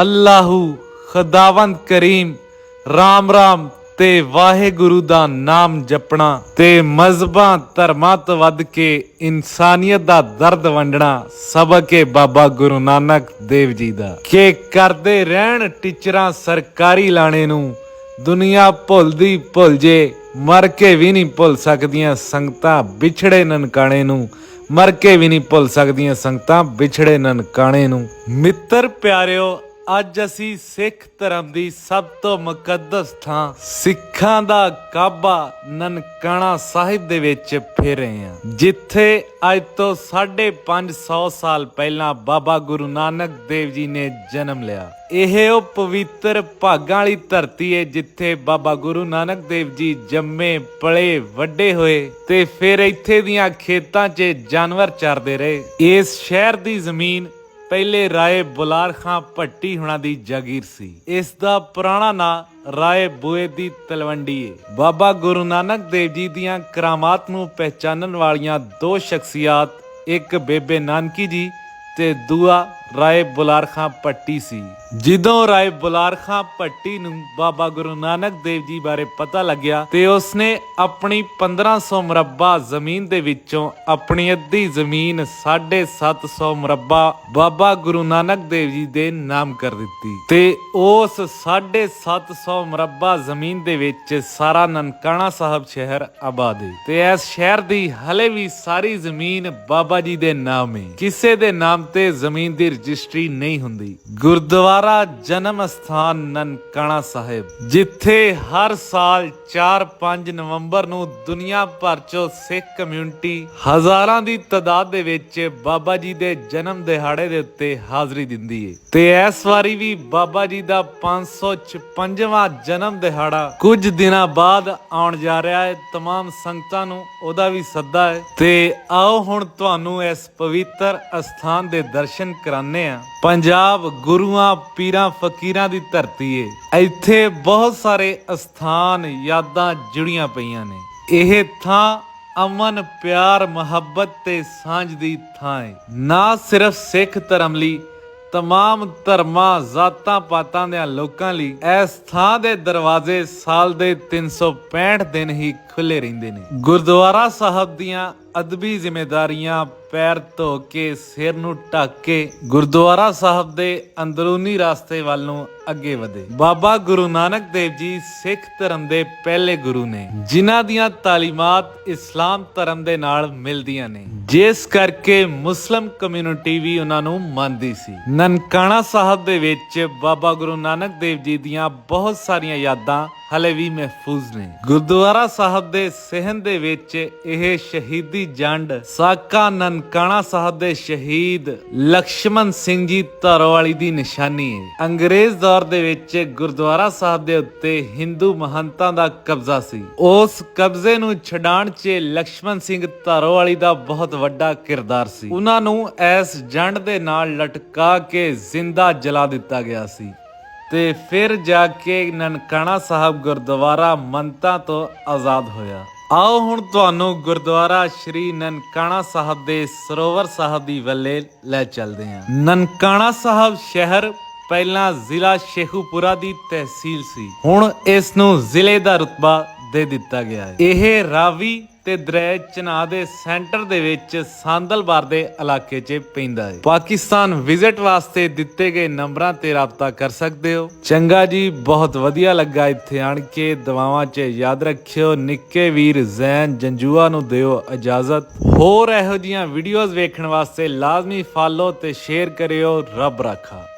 ਅੱਲਾਹੂ ਖੁਦਾਵੰਦ ਕਰੀਮ, ਰਾਮ ਰਾਮ ਤੇ ਵਾਹਿਗੁਰੂ ਦਾ ਨਾਮ ਜਪਣਾ ਤੇ ਮਜ਼ਹਬਾਂ ਧਰਮਾਂ ਤੋਂ ਵੱਧ ਕੇ ਇਨਸਾਨੀਅਤ ਦਾ ਦਰਦ ਵੰਡਣਾ, ਸਬਕ ਹੈ ਬਾਬਾ ਗੁਰੂ ਨਾਨਕ ਦੇਵ ਜੀ ਦਾ। ਕਿ ਕਰਦੇ ਰਹਿਣ ਟੀਚਰਾਂ ਸਰਕਾਰੀ ਲਾਣੇ ਨੂੰ, ਦੁਨੀਆ ਭੁੱਲਦੀ ਭੁੱਲ ਜੇ ਮਰ ਕੇ ਵੀ ਨਹੀਂ ਭੁੱਲ ਸਕਦੀਆਂ ਸੰਗਤਾਂ ਵਿਛੜੇ ਨਨਕਾਣੇ ਨੂੰ, ਮਰ ਕੇ ਵੀ ਨਹੀਂ ਭੁੱਲ ਸਕਦੀਆਂ ਸੰਗਤਾਂ ਵਿਛੜੇ ਨਨਕਾਣੇ ਨੂੰ। ਮਿੱਤਰ ਪਿਆਰਿਓ ਅੱਜ ਅਸੀਂ ਸਿੱਖ ਧਰਮ ਦੀ ਸਭ ਤੋਂ ਮੁਕੱਦਸ ਥਾਂ ਸਿੱਖਾਂ ਦਾ ਕਾਬਾ ਨਨਕਾਣਾ ਸਾਹਿਬ ਦੇ ਵਿੱਚ ਫਿਰ ਰਹੇ ਹਾਂ। ਜਿੱਥੇ ਅੱਜ ਤੋਂ 550 ਸਾਲ ਪਹਿਲਾਂ ਬਾਬਾ ਗੁਰੂ ਨਾਨਕ ਦੇਵ ਜੀ ਨੇ ਜਨਮ ਲਿਆ। ਇਹ ਉਹ ਪਵਿੱਤਰ ਭਾਗਾਂ ਵਾਲੀ ਧਰਤੀ ਹੈ ਜਿੱਥੇ ਬਾਬਾ ਗੁਰੂ ਨਾਨਕ ਦੇਵ ਜੀ ਜੰਮੇ ਪਲੇ ਵੱਡੇ ਹੋਏ ਤੇ ਫਿਰ ਇੱਥੇ ਦੀਆਂ ਖੇਤਾਂ 'ਚ ਜਾਨਵਰ ਚਰਦੇ ਰਹੇ। ਇਸ ਸ਼ਹਿਰ ਦੀ ਜ਼ਮੀਨ ਪਹਿਲੇ ਰਾਏ ਬੁਲਾਰ ਖਾਂ ਭੱਟੀ ਹੁਣਾਂ ਦੀ ਜਾਗੀਰ ਸੀ। ਇਸ ਦਾ ਪੁਰਾਣਾ ਨਾਂ ਰਾਏ ਬੂਏ ਦੀ ਤਲਵੰਡੀ ਹੈ ਬਾਬਾ ਗੁਰੂ ਨਾਨਕ ਦੇਵ ਜੀ ਦੀਆਂ ਕਰਾਮਾਤ ਨੂੰ ਪਹਿਚਾਨਣ ਵਾਲੀਆਂ ਦੋ ਸ਼ਖਸੀਅਤ, ਇੱਕ ਬੇਬੇ ਨਾਨਕੀ ਜੀ ਤੇ ਦੂਆ ਰਾਏ ਬੁਲਾਰ ਖਾਂ ਭੱਟੀ ਸੀ। ਜਦੋਂ ਰਾਏ ਬੁਲਾਰ ਖਾਂ ਭੱਟੀ ਨੂੰ ਬਾਬਾ ਗੁਰੂ ਨਾਨਕ ਦੇਵ ਜੀ ਬਾਰੇ ਪਤਾ ਲੱਗਿਆ ਤੇ ਉਸਨੇ ਆਪਣੀ 1500 ਮੁਰੱਬਾ ਜ਼ਮੀਨ ਦੇ ਵਿੱਚੋਂ ਆਪਣੀ ਅੱਧੀ ਜ਼ਮੀਨ 750 ਮੁਰੱਬਾ ਬਾਬਾ ਗੁਰੂ ਨਾਨਕ ਦੇਵ ਜੀ ਦੇ ਨਾਮ ਕਰ ਦਿੱਤੀ ਤੇ ਉਸ 750 ਮੁਰੱਬਾ ਜ਼ਮੀਨ ਦੇ ਵਿੱਚ ਸਾਰਾ ਨਨਕਾਣਾ ਸਾਹਿਬ ਸ਼ਹਿਰ ਆਬਾਦ ਹੈ ਤੇ ਇਸ ਸ਼ਹਿਰ ਦੀ ਹਲੇ ਵੀ ਸਾਰੀ ਜ਼ਮੀਨ ਬਾਬਾ ਜੀ ਦੇ ਨਾਮ ਹੈ। ਕਿਸੇ ਦੇ ਨਾਮ ਤੇ ਜ਼ਮੀਨ ਦੀ ਰਜਿਸਟਰੀ ਨਹੀਂ ਹੁੰਦੀ ਗੁਰਦੁਆਰਾ ਜਨਮ ਸਥਾਨ ਨਨਕਾਣਾ ਸਾਹਿਬ ਜਿੱਥੇ ਹਰ ਸਾਲ 4-5 ਨਵੰਬਰ ਨੂੰ ਦੁਨੀਆ ਭਰ ਚੋਂ ਸਿੱਖ ਕਮਿਊਨਿਟੀ ਹਜ਼ਾਰਾਂ ਦੀ ਤਾਦਾਦ ਦੇ ਵਿੱਚ ਬਾਬਾ ਜੀ ਦੇ ਜਨਮ ਦਿਹਾੜੇ ਦੇ ਉੱਤੇ ਹਾਜ਼ਰੀ ਦਿੰਦੀ ਹੈ ਤੇ ਇਸ ਵਾਰੀ ਵੀ ਬਾਬਾ ਜੀ ਦਾ 556ਵਾਂ ਜਨਮ ਦਿਹਾੜਾ ਕੁਝ ਦਿਨਾਂ ਬਾਅਦ ਆਉਣ ਜਾ ਰਿਹਾ ਹੈ तमाम ਸੰਗਤਾਂ ਨੂੰ ਉਹਦਾ ਵੀ ਸੱਦਾ ਹੈ ਤੇ ਆਓ ਹੁਣ ਤੁਹਾਨੂੰ ਇਸ ਪਵਿੱਤਰ ਅਸਥਾਨ ਦੇ ਦਰਸ਼ਨ ਕਰਾਣੇ ਆ ਪੰਜਾਬ ਗੁਰੂਆਂ, ਪੀਰਾਂ, ਫਕੀਰਾਂ ਦੀ ਧਰਤੀ ਏ। ਇੱਥੇ ਬਹੁਤ ਸਾਰੇ ਅਸਥਾਨ, ਯਾਦਾਂ ਜੁੜੀਆਂ ਪਈਆਂ ਨੇ। ਇਹ ਥਾਂ ਅਮਨ, ਪਿਆਰ, ਮੁਹੱਬਤ ਤੇ ਸਾਂਝ ਦੀ ਥਾਂ ਹੈ ਨਾ ਸਿਰਫ ਸਿੱਖ ਧਰਮ ਲਈ, ਤਮਾਮ ਧਰਮਾਂ, ਜ਼ਾਤਾਂ ਪਾਤਾਂ ਦੇ ਲੋਕਾਂ ਲਈ ਇਸ ਥਾਂ ਦੇ ਦਰਵਾਜ਼ੇ ਸਾਲ ਦੇ 365 ਦਿਨ ਹੀ ਖੁੱਲੇ ਰਹਿੰਦੇ ਨੇ। ਗੁਰਦੁਆਰਾ ਸਾਹਿਬ ਦੀਆਂ ਅਦਬੀ ਜ਼ਿੰਮੇਵਾਰੀਆਂ ਪੈਰ ਧੋ ਕੇ, ਸਿਰ ਨੂੰ ਢੱਕ ਕੇ ਗੁਰਦੁਆਰਾ ਸਾਹਿਬ ਦੇ ਅੰਦਰੂਨੀ ਰਸਤੇ ਵੱਲ ਨੂੰ ਅੱਗੇ ਵਧੇ। ਬਾਬਾ ਗੁਰੂ ਨਾਨਕ ਦੇਵ ਜੀ ਸਿੱਖ ਧਰਮ ਦੇ ਪਹਿਲੇ ਗੁਰੂ ਨੇ, ਜਿਨ੍ਹਾਂ ਦੀਆਂ ਤਾਲੀਮਾਤ ਇਸਲਾਮ ਧਰਮ ਦੇ ਨਾਲ ਮਿਲਦੀਆਂ ਨੇ। ਜਿਸ ਕਰਕੇ ਮੁਸਲਮ ਕਮਿਊਨਿਟੀ ਵੀ ਉਹਨਾਂ ਨੂੰ ਮੰਨਦੀ ਸੀ। ਨਨਕਾਣਾ ਸਾਹਿਬ ਦੇ ਵਿੱਚ ਬਾਬਾ ਗੁਰੂ ਨਾਨਕ ਦੇਵ ਜੀ ਦੀਆਂ ਬਹੁਤ ਸਾਰੀਆਂ ਯਾਦਾਂ ਹਲੇ ਵੀ ਮਹਿਫੂਜ਼ ਨੇ। ਗੁਰਦੁਆਰਾ ਸਾਹਿਬ ਦੇ ਸਹਿਨ ਦੇ ਵਿੱਚ ਇਹ ਸ਼ਹੀਦੀ ਜੰਡ ਸਾਕਾ ਨਨਕਾਣਾ ਸਾਹਿਬ ਦੇ ਸ਼ਹੀਦ ਲక్ష్మణ ਸਿੰਘ ਜੀ ਧਰੋਵਾਲੀ ਦੀ ਨਿਸ਼ਾਨੀ ਹੈ। ਅੰਗਰੇਜ਼ ਦੌਰ ਦੇ ਵਿੱਚ ਗੁਰਦੁਆਰਾ ਸਾਹਿਬ ਦੇ ਉੱਤੇ ਹਿੰਦੂ ਮਹੰਤਾਂ ਦਾ ਕਬਜ਼ਾ ਸੀ। ਉਸ ਕਬਜ਼ੇ ਨੂੰ ਛਡਾਣ 'ਚ ਲక్ష్మణ ਸਿੰਘ ਧਰੋਵਾਲੀ ਦਾ ਬਹੁਤ ਵੱਡਾ ਕਿਰਦਾਰ ਸੀ। ਉਹਨਾਂ ਨੂੰ ਇਸ ਜੰਡ ਦੇ ਨਾਲ ਲਟਕਾ ਕੇ ਜ਼ਿੰਦਾ ਜਲਾ ਦਿੱਤਾ ਗਿਆ ਸੀ। ਤੇ ਫਿਰ ਜਾ ਕੇ ਨਨਕਾਣਾ ਸਾਹਿਬ ਗੁਰਦੁਆਰਾ ਮੰਤਾਂ ਤੋਂ ਆਜ਼ਾਦ ਹੋਇਆ। ਆਓ ਹੁਣ ਤੁਹਾਨੂੰ ਗੁਰਦੁਆਰਾ ਸ਼੍ਰੀ ਨਨਕਾਣਾ ਸਾਹਿਬ ਦੇ ਸਰੋਵਰ ਸਾਹਿਬ ਦੀ ਵੱਲੇ ਲੈ ਚੱਲਦੇ ਹਾਂ। ਨਨਕਾਣਾ ਸਾਹਿਬ ਸ਼ਹਿਰ ਪਹਿਲਾਂ ਜ਼ਿਲ੍ਹਾ ਸ਼ੇਖੂਪੁਰਾ ਦੀ ਤਹਿਸੀਲ ਸੀ। ਹੁਣ ਇਸ ਨੂੰ ਜ਼ਿਲ੍ਹੇ ਦਾ ਰਤਬਾ ਦੇ ਦਿੱਤਾ ਗਿਆ ਹੈ। ਇਹ ਰਾਵੀ ਤੇ ਦਰਿਆ ਚਨਾ ਦੇ ਸੈਂਟਰ ਦੇ ਵਿੱਚ ਸਾਂਦਲਬਾਰ ਦੇ ਇਲਾਕੇ 'ਚ ਪੈਂਦਾ ਹੈ। ਪਾਕਿਸਤਾਨ ਵਿਜ਼ਿਟ ਵਾਸਤੇ ਦਿੱਤੇ ਗਏ ਨੰਬਰਾਂ ਤੇ ਰਾਬਤਾ ਕਰ ਸਕਦੇ ਹੋ। ਚੰਗਾ ਜੀ, ਬਹੁਤ ਵਧੀਆ ਲੱਗਾ ਇੱਥੇ ਆਣ ਕੇ। ਦਵਾਵਾਂ 'ਚ ਯਾਦ ਰੱਖਿਓ, ਨਿੱਕੇ ਵੀਰ ਜ਼ੈਨ ਜੰਜੂਆ ਨੂੰ ਦਿਓ ਇਜਾਜ਼ਤ। ਹੋਰ ਇਹੋ ਜੀਆਂ ਵੀਡੀਓਜ਼ ਵੇਖਣ ਵਾਸਤੇ ਲਾਜ਼ਮੀ ਫਾਲੋ ਤੇ ਸ਼ੇਅਰ ਕਰਿਓ, ਰੱਬ ਰਾਖਾ।